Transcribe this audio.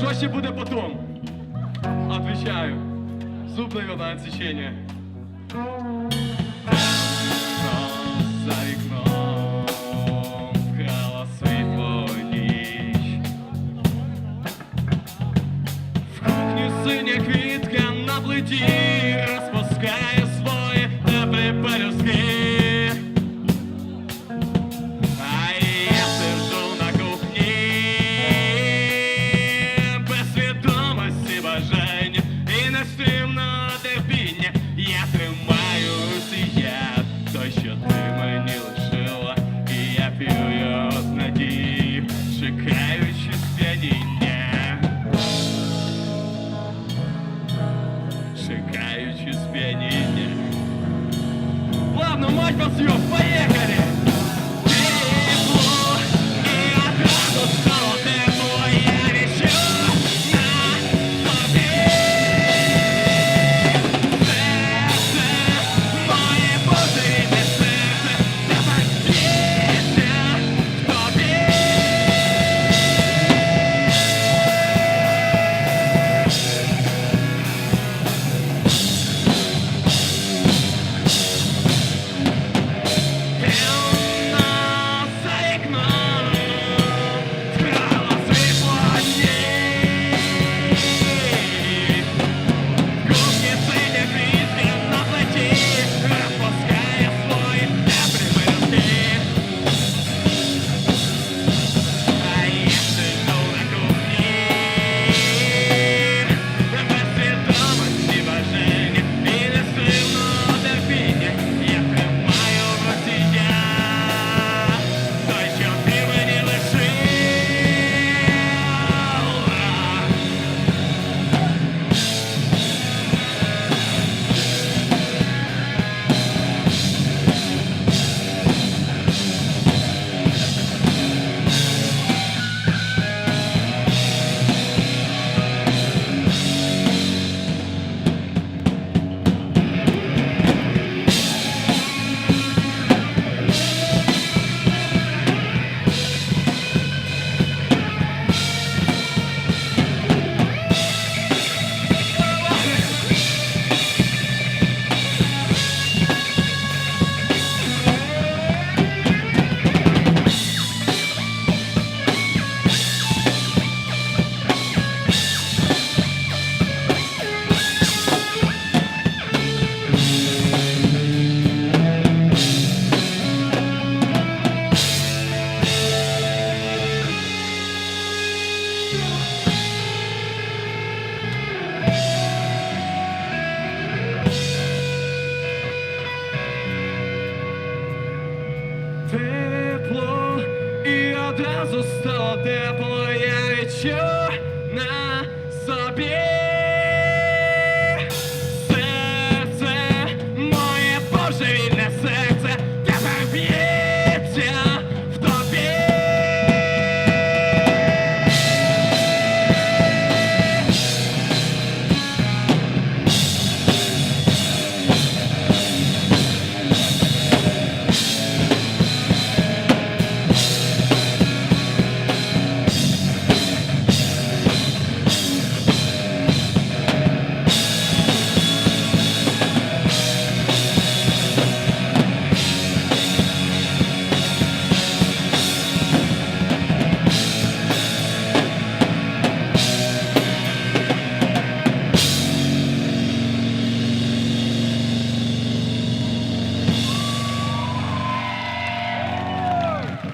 Що ще буде потом? Отвечаю. Зубне вина січення. За. В кухні синя квітка на плиті. Давай, пацан, поехали! стало тепло, я відчув.